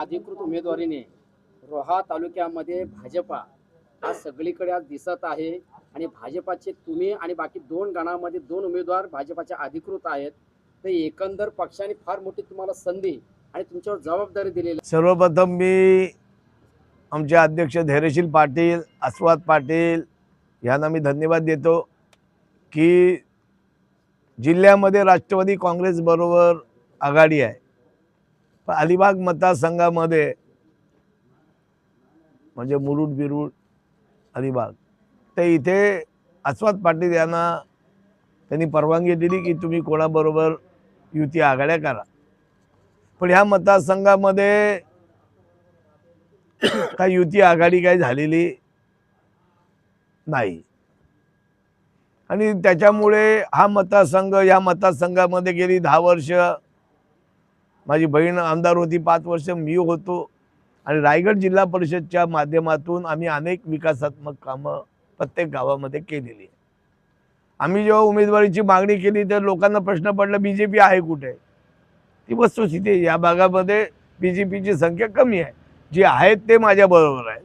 अधिकृत उमेदवारीने रोहा तालुक्यामध्ये भाजपा हा सगळीकडे आज दिसत आहे. आणि भाजपाचे तुम्ही आणि बाकी दोन गणामध्ये दोन उमेदवार भाजपाचे अधिकृत आहेत. तर एकंदर पक्षाने फार मोठी तुम्हाला संधी आणि तुमच्यावर जबाबदारी दिलेली सर्वप्रथम मी आमचे अध्यक्ष धैर्यशील पाटील आस्वाद पाटील यांना मी धन्यवाद देतो की जिल्ह्यामध्ये राष्ट्रवादी काँग्रेसबरोबर आघाडी आहे. पण अलिबाग मतदारसंघामध्ये म्हणजे मुरुड बिरुड अलिबाग. तर इथे आस्वाद पाटील यांना त्यांनी परवानगी दिली की तुम्ही कोणाबरोबर युती आघाड्या करा. पण ह्या मतदारसंघामध्ये काही युती आघाडी काही झालेली नाही. आणि त्याच्यामुळे हा मतदारसंघ या मतदारसंघामध्ये गेली दहा वर्ष माझी बहीण आमदार होती पाच वर्ष मी होतो. आणि रायगड जिल्हा परिषदच्या माध्यमातून आम्ही अनेक विकासात्मक कामं प्रत्येक गावामध्ये केलेली आहे आम्ही जेव्हा उमेदवारीची मागणी केली तर लोकांना प्रश्न पडला बी जे पी आहे कुठे? ती वस्तुस्थिती आहे. या भागामध्ये बी जे पीची संख्या कमी आहे. जी आहेत ते माझ्याबरोबर आहेत.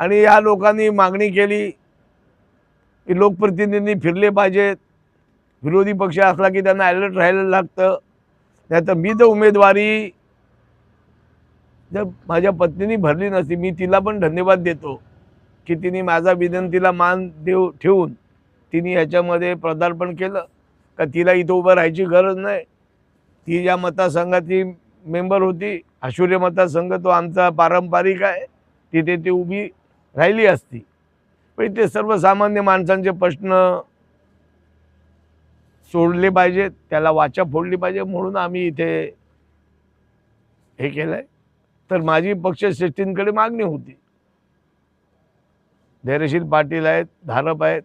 आणि या लोकांनी मागणी केली की लोकप्रतिनिधी फिरले पाहिजेत. विरोधी पक्ष असला की त्यांना अलर्ट राहायला लागतं. नाही तर मी तर उमेदवारी जर माझ्या पत्नीने भरली नसती मी तिला पण धन्यवाद देतो की तिने माझा विनंतीला मान देऊ ठेवून तिने ह्याच्यामध्ये पदार्पण केलं. का तिला इथं उभं राहायची गरज नाही. ती ज्या मतदारसंघाची मेंबर होती. आशुर्य मतदारसंघ तो आमचा पारंपरिक आहे. तिथे ती उभी राहिली असती. पण इथे सर्वसामान्य माणसांचे प्रश्न सोडले पाहिजेत त्याला वाचा फोडली पाहिजे म्हणून आम्ही इथे हे केलं आहे तर माझी पक्षश्रेष्ठींकडे मागणी होती. धैर्यशील पाटील आहेत धारप आहेत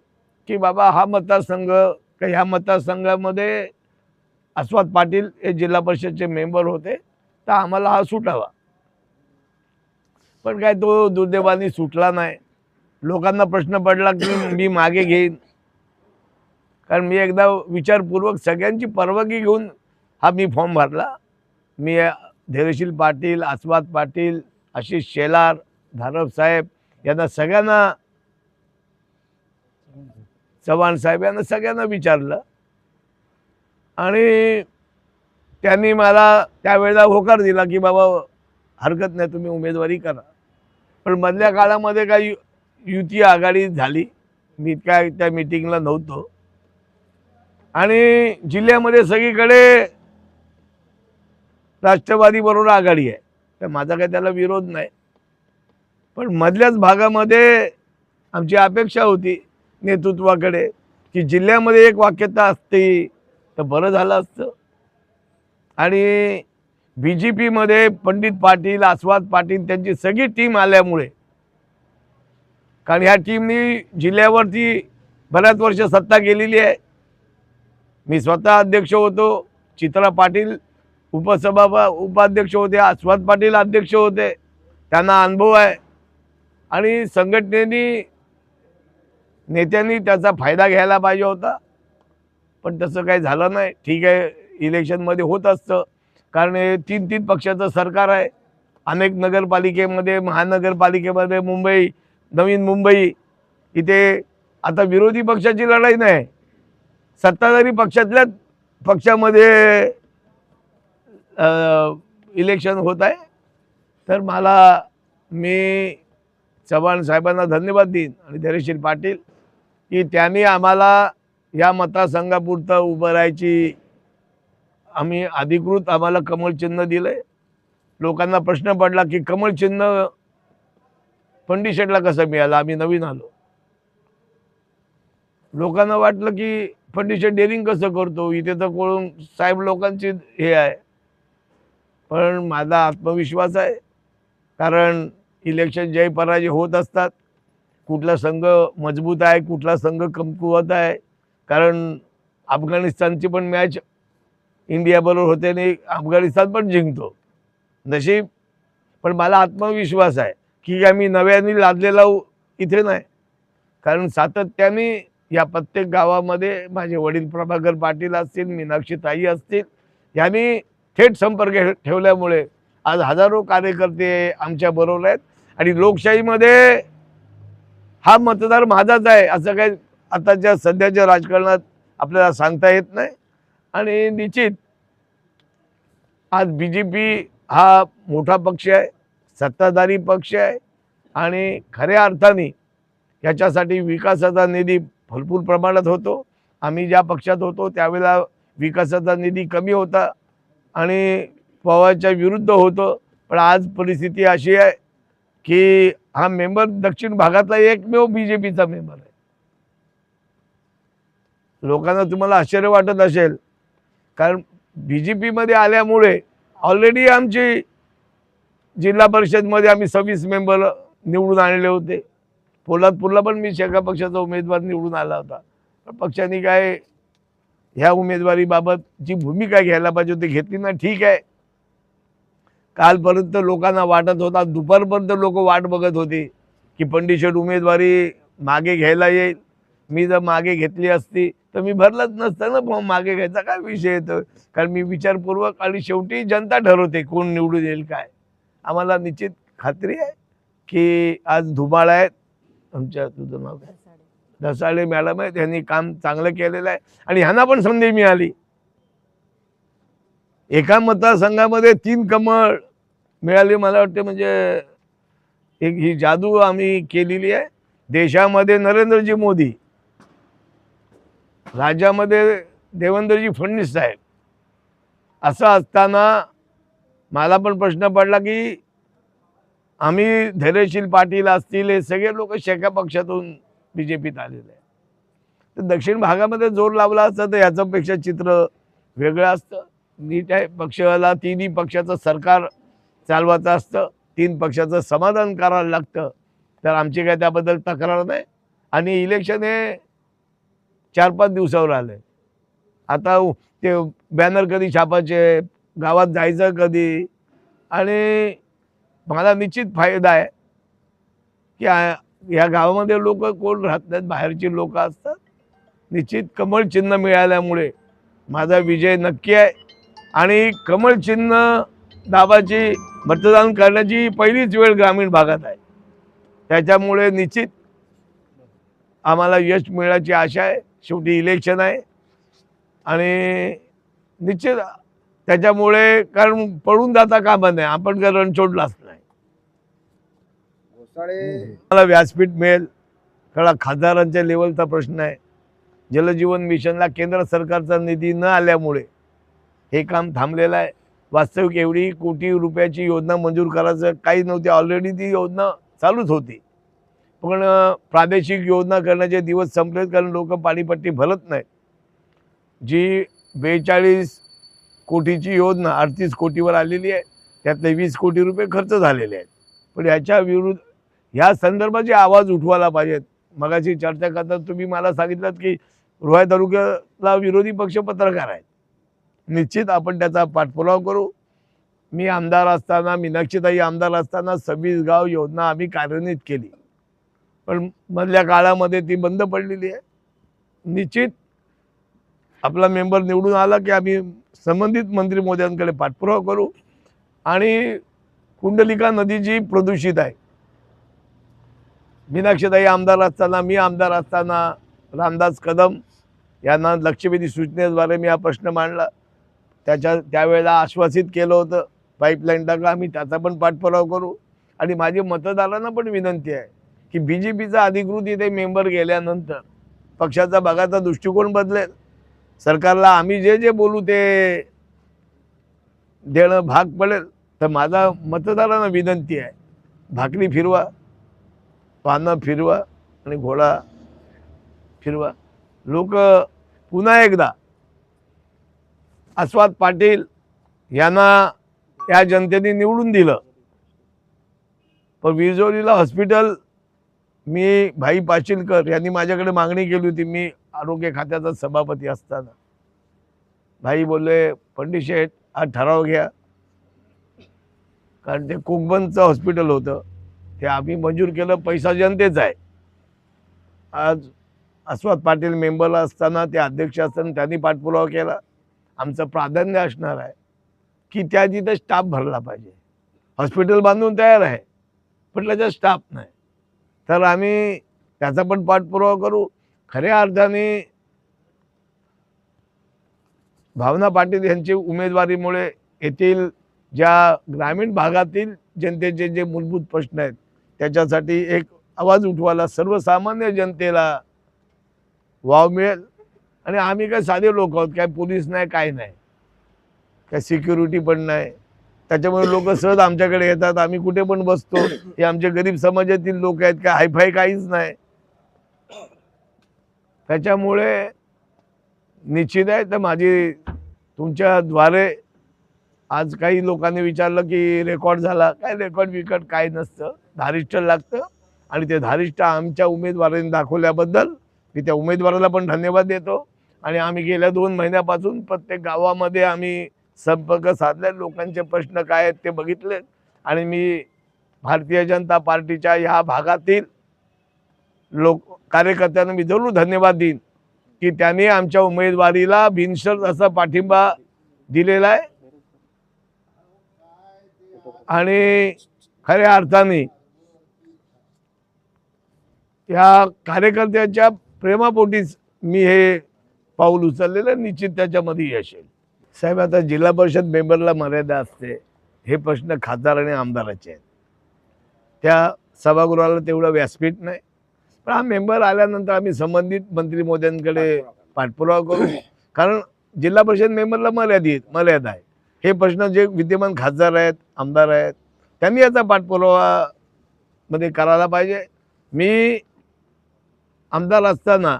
की बाबा हा मतदारसंघ का ह्या मतदारसंघामध्ये आस्वाद पाटील हे जिल्हा परिषदचे मेंबर होते तर आम्हाला हा सुटावा. पण काय तो दुर्दैवाने सुटला नाही. लोकांना प्रश्न पडला की मी मागे घेईन. कारण मी एकदा विचारपूर्वक सगळ्यांची परवानगी घेऊन हा मी फॉर्म भरला. मी धैर्यशील पाटील आस्वाद पाटील आशिष शेलार धारप साहेब यांना सगळ्यांना चव्हाण साहेब यांना सगळ्यांना विचारलं. आणि त्यांनी मला त्यावेळेला होकार दिला की बाबा हरकत नाही तुम्ही उमेदवारी करा. पण मधल्या काळामध्ये काही युती आघाडी झाली. मी काय त्या मिटिंगला नव्हतो. आणि जिल्ह्यामध्ये सगळीकडे राष्ट्रवादी बरोबर आघाडी आहे. तर माझा काही त्याला विरोध नाही. पण मधल्याच भागामध्ये आमची अपेक्षा होती नेतृत्वाकडे की जिल्ह्यामध्ये एक वाक्यता असते तर बरं झालं असतं. आणि बी जे पीमध्ये पंडित पाटील आस्वाद पाटील त्यांची सगळी टीम आल्यामुळे कारण ह्या टीमनी जिल्ह्यावरती बऱ्याच वर्ष सत्ता गेलेली आहे. मी स्वतः अध्यक्ष होतो चित्रा पाटील उपसभा उपाध्यक्ष होते आस्वाद पाटील अध्यक्ष होते त्यांना अनुभव आहे. आणि संघटनेनी नेत्यांनी त्याचा फायदा घ्यायला पाहिजे होता. पण तसं काही झालं नाही. ठीक आहे इलेक्शनमध्ये होत असतं. कारण हे तीन तीन पक्षाचं सरकार आहे. अनेक नगरपालिकेमध्ये महानगरपालिकेमध्ये मुंबई नवीन मुंबई इथे आता विरोधी पक्षाची लढाई नाही. सत्ताधारी पक्षातल्याच पक्षामध्ये इलेक्शन होत आहे. तर मला मी चव्हाण साहेबांना धन्यवाद देईन आणि धैर्यशील पाटील की त्यांनी आम्हाला या मतदारसंघापुरतं उभं राहायची आम्ही अधिकृत आम्हाला कमलचिन्ह दिलं आहे लोकांना प्रश्न पडला की कमलचिन्ह पंडिशेटला कसं मिळालं? आम्ही नवीन आलो. लोकांना वाटलं की फर्निचर डेअरिंग कसं करतो? इथे तर कोण साहेब लोकांची हे आहे. पण माझा आत्मविश्वास आहे. कारण इलेक्शन जय पराजय होत असतात. कुठला संघ मजबूत आहे कुठला संघ कमकुवत आहे. कारण अफगाणिस्तानची पण मॅच इंडियाबरोबर होते आणि अफगाणिस्तान पण जिंकतो. नशीब. पण मला आत्मविश्वास आहे की आम्ही नव्याने लादलेला इथे नाही. कारण सातत्याने या प्रत्येक गावामध्ये माझे वडील प्रभाकर पाटील असतील मीनाक्षी ताई असतील यांनी थेट संपर्क ठे- ठेवल्यामुळे आज हजारो कार्यकर्ते आमच्या बरोबर आहेत. आणि लोकशाहीमध्ये हा मतदार माझाच आहे असं काही आताच्या सध्याच्या राजकारणात आपल्याला सांगता येत नाही. आणि निश्चित आज बी जे पी हा मोठा पक्ष आहे सत्ताधारी पक्ष आहे. आणि खऱ्या अर्थाने याच्यासाठी विकासाचा निधी भरपूर प्रमाणात होतो. आम्ही ज्या पक्षात होतो त्यावेळेला विकासाचा निधी कमी होता आणि पवारच्या विरुद्ध होतं. पण आज परिस्थिती अशी आहे की हा मेंबर दक्षिण भागातला एकमेव बी जे पीचा मेंबर आहे. लोकांना तुम्हाला आश्चर्य वाटत असेल कारण बी जे पीमध्ये आल्यामुळे ऑलरेडी आमची जिल्हा परिषदमध्ये आम्ही सव्वीस मेंबर निवडून आणले होते. पोलादपूरला पण मी शेका पक्षाचा उमेदवार निवडून आला होता. पण पक्षाने काय ह्या उमेदवारीबाबत जी भूमिका घ्यायला पाहिजे होती घेतली ना ठीक आहे. कालपर्यंत लोकांना वाटत होता दुपारपर्यंत लोक वाट बघत होती की पंडितशेठ उमेदवारी मागे घ्यायला येईल. मी जर मागे घेतली असती तर मी भरलंच नसतं ना मग मागे घ्यायचा काय विषय येतो? कारण मी विचारपूर्वक आणि शेवटी जनता ठरवते कोण निवडून येईल काय. आम्हाला निश्चित खात्री आहे की आज धुमाळ आहेत. आमच्या तुझं नाव काय? धसाळे मॅडम आहेत यांनी काम चांगलं केलेलं आहे. आणि ह्यांना पण संधी मिळाली. एका मतदारसंघामध्ये तीन कमळ मिळाली मला वाटते म्हणजे एक ही जादू आम्ही केलेली आहे. देशामध्ये नरेंद्रजी मोदी राज्यामध्ये देवेंद्रजी फडणवीस साहेब. असं असताना मला पण प्रश्न पडला की आम्ही धैर्यशील पाटील असतील हे सगळे लोक शेका पक्षातून बी जे पीत आलेले आहे तर दक्षिण भागामध्ये जोर लावला असता तर ह्याच्यापेक्षा चित्र वेगळं असतं. नीट आहे पक्षाला तिन्ही पक्षाचं सरकार चालवायचं असतं तीन पक्षाचं समाधान करायला लागतं. तर आमची काय त्याबद्दल तक्रार नाही. आणि इलेक्शन हे चार पाच दिवसावर आलं. आहे आता ते बॅनर कधी छापायचे गावात जायचं कधी? आणि मला निश्चित फायदा आहे की ह्या या गावामध्ये लोक कोण राहत नाहीत बाहेरची लोक असतात. निश्चित कमळ चिन्ह मिळाल्यामुळे माझा विजय नक्की आहे. आणि कमळ चिन्ह दाबाची मतदान करण्याची पहिलीच वेळ ग्रामीण भागात आहे. त्याच्यामुळे निश्चित आम्हाला यश मिळण्याची आशा आहे. शेवटी इलेक्शन आहे. आणि निश्चित त्याच्यामुळे कारण पळून जाता कामा नाही आपण काय रणछोडलाच नाही. मला व्यासपीठ मिळेल. कळा खासदारांच्या लेवलचा प्रश्न आहे. जलजीवन मिशनला केंद्र सरकारचा निधी न आल्यामुळे हे काम थांबलेलं आहे. वास्तविक एवढी कोटी रुपयाची योजना मंजूर करायचं काही नव्हती. ऑलरेडी ती योजना चालूच होती. पण प्रादेशिक योजना करण्याचे दिवस संपलेत कारण लोक पाणीपट्टी भरत नाहीत. जी बेचाळीस कोटीची योजना अडतीस कोटीवर आलेली आहे त्यातले वीस कोटी रुपये खर्च झालेले आहेत. पण याच्या विरुद्ध ह्या संदर्भाचे आवाज उठवायला पाहिजेत मगाशी चर्चा करताना तुम्ही मला सांगितलं की रोहा तालुक्याला विरोधी पक्ष पत्रकार आहेत. निश्चित आपण त्याचा पाठपुरावा करू. मी आमदार असताना मीनाक्षीताई आमदार असताना सव्वीस गाव योजना आम्ही कार्यान्वित केली. पण मधल्या काळामध्ये ती बंद पडलेली आहे. निश्चित आपला मेंबर निवडून आला की आम्ही संबंधित मंत्री मोद्यांकडे पाठपुरावा करू. आणि कुंडलिका नदी जी प्रदूषित आहे. मीनाक्षीताई आमदार असताना मी आमदार असताना रामदास कदम यांना लक्षवेधी सूचनेद्वारे मी हा प्रश्न मांडला. त्याच्या त्यावेळेला आश्वासित केलं होतं पाईपलाईन टाका आम्ही त्याचा पण पाठपुरावा करू. आणि माझी मतदारांना पण विनंती आहे की बी जे पीचा अधिकृत इथे मेंबर गेल्यानंतर पक्षाचा भागाचा दृष्टिकोन बदलेल. सरकारला आम्ही जे जे बोलू ते देणं भाग पडेल. तर माझा मतदारांना विनंती आहे भाकरी फिरवा. पानं फिरवा आणि घोडा फिरवा. लोक पुन्हा एकदा आस्वाद पाटील यांना या जनतेने निवडून दिलं. पण विजोलीला हॉस्पिटल मी भाई पाशीलकर यांनी माझ्याकडे मागणी केली होती. मी आरोग्य खात्याचा सभापती असताना. भाई बोलले पंडित शेठ हा ठराव घ्या. कारण ते कोकबनचं हॉस्पिटल होतं. हे आम्ही मंजूर केलं पैसा जनतेचा आहे. आज अस्वाद पाटील मेंबर असताना ते अध्यक्ष असताना त्यांनी पाठपुरावा केला. आमचं प्राधान्य असणार आहे की त्या तिथं स्टाफ भरला पाहिजे. हॉस्पिटल बांधून तयार आहे पण त्याच्यात स्टाफ नाही. तर आम्ही त्याचा पण पाठपुरावा करू. खऱ्या अर्थाने भावना पाटील यांची उमेदवारीमुळे येथील ज्या ग्रामीण भागातील जनतेचे जे मूलभूत प्रश्न आहेत त्याच्यासाठी एक आवाज उठवायला सर्वसामान्य जनतेला वाव मिळेल. आणि आम्ही काय साधे लोक आहोत काय पोलीस नाही काय नाही. काय सिक्युरिटी पण नाही. त्याच्यामुळे लोक सहज आमच्याकडे येतात. आम्ही कुठे पण बसतो हे आमचे गरीब समाजातील लोक आहेत काय हायफाय काहीच नाही. त्याच्यामुळे निश्चित आहे. तर माझी तुमच्याद्वारे आज काही लोकांनी विचारलं की रेकॉर्ड झाला. काय रेकॉर्ड विकट काय नसतं. धारिष्ट लागतं. आणि ते धारिष्ट आमच्या उमेदवारांनी दाखवल्याबद्दल मी त्या उमेदवाराला पण धन्यवाद देतो. आणि आम्ही गेल्या दोन महिन्यापासून प्रत्येक गावामध्ये आम्ही संपर्क साधले लोकांचे प्रश्न काय आहेत ते बघितले आणि मी भारतीय जनता पार्टीच्या ह्या भागातील लोक कार्यकर्त्यांना मी जरूर धन्यवाद देईन की त्यांनी आमच्या उमेदवारीला बिनशर्त असा पाठिंबा दिलेला आहे आणि खऱ्या अर्थाने या कार्यकर्त्याच्या प्रेमापोटीच मी हे पाऊल उचललेलं निश्चित त्याच्यामध्ये यश येईल. साहेब आता जिल्हा परिषद मेंबरला मर्यादा असते. हे प्रश्न खासदार आणि आमदाराचे आहेत. त्या सभागृहाला तेवढं व्यासपीठ नाही. पण हा मेंबर आल्यानंतर आम्ही संबंधित मंत्री मोद्यांकडे पाठपुरावा करू. कारण जिल्हा परिषद मेंबरला मर्यादित मर्यादा आहे. हे प्रश्न जे विद्यमान खासदार आहेत आमदार आहेत त्यांनी याचा पाठपुरावा मध्ये करायला पाहिजे. मी आमदार असताना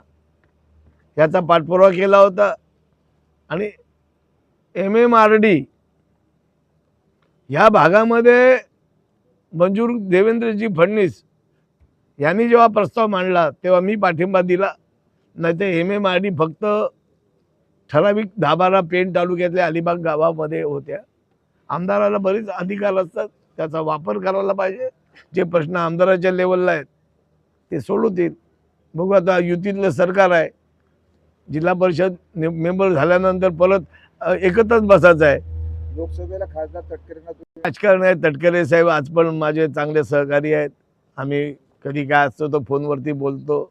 याचा पाठपुरावा केला होता. आणि एम एम आर डी ह्या भागामध्ये मंजूर देवेंद्रजी फडणीस यांनी जेव्हा प्रस्ताव मांडला तेव्हा मी पाठिंबा दिला. नाही तर एम एम आर डी फक्त ठराविक दहा बारा पेण तालुक्यातल्या अलिबाग गावामध्ये होत्या. आमदाराला बरेच अधिकार असतात. त्याचा वापर करायला पाहिजे. जे प्रश्न आमदाराच्या लेवलला आहेत ते सोडवतील बघू आता युतीतलं सरकार आहे. जिल्हा परिषद मेंबर झाल्यानंतर परत एकत्रच बसायचं आहे. लोकसभेला खासदार तटकरेंना तुम्ही? राजकारण आहे. तटकरे साहेब आज पण माझे चांगले सहकारी आहेत. आम्ही कधी काय असतो तो फोनवरती बोलतो.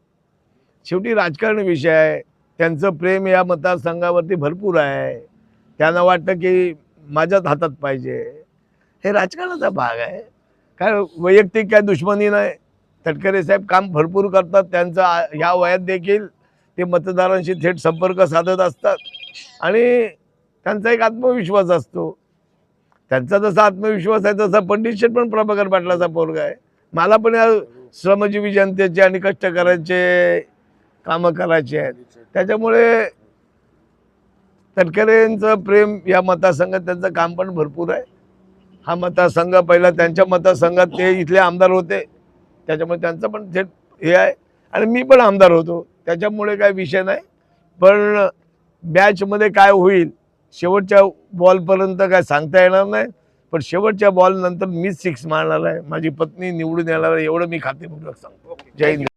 शेवटी राजकारण विषय आहे. त्यांचं प्रेम या मतदारसंघावरती भरपूर आहे. त्यांना वाटतं की माझ्याच हातात पाहिजे. हे राजकारणाचा भाग आहे. काय वैयक्तिक काय दुश्मनी नाही. तटकरे साहेब काम भरपूर करतात. त्यांचं ह्या वयात देखील ते मतदारांशी थेट संपर्क साधत असतात. आणि त्यांचा एक आत्मविश्वास असतो. त्यांचा जसा आत्मविश्वास आहे तसा पंडित शेठ पण प्रभाकर पाटलाचा पोरगा आहे. मला पण या श्रमजीवी जनतेचे आणि कष्टकऱ्यांचे कामं करायचे आहेत. त्याच्यामुळे तटकरेंचं प्रेम या मतदारसंघात त्यांचं काम पण भरपूर आहे. हा मतदारसंघ पहिला त्यांच्या मतदारसंघात ते इथले आमदार होते. त्याच्यामुळे त्यांचं पण थेट हे आहे. आणि मी पण आमदार होतो. त्याच्यामुळे काय विषय नाही. पण बॅचमध्ये काय होईल शेवटच्या बॉलपर्यंत काय सांगता येणार नाही. पण शेवटच्या बॉल नंतर मीच सिक्स मारणार आहे. माझी पत्नी निवडून येणार आहे. एवढं मी खातेपूर्वक सांगतो. जय हिंद.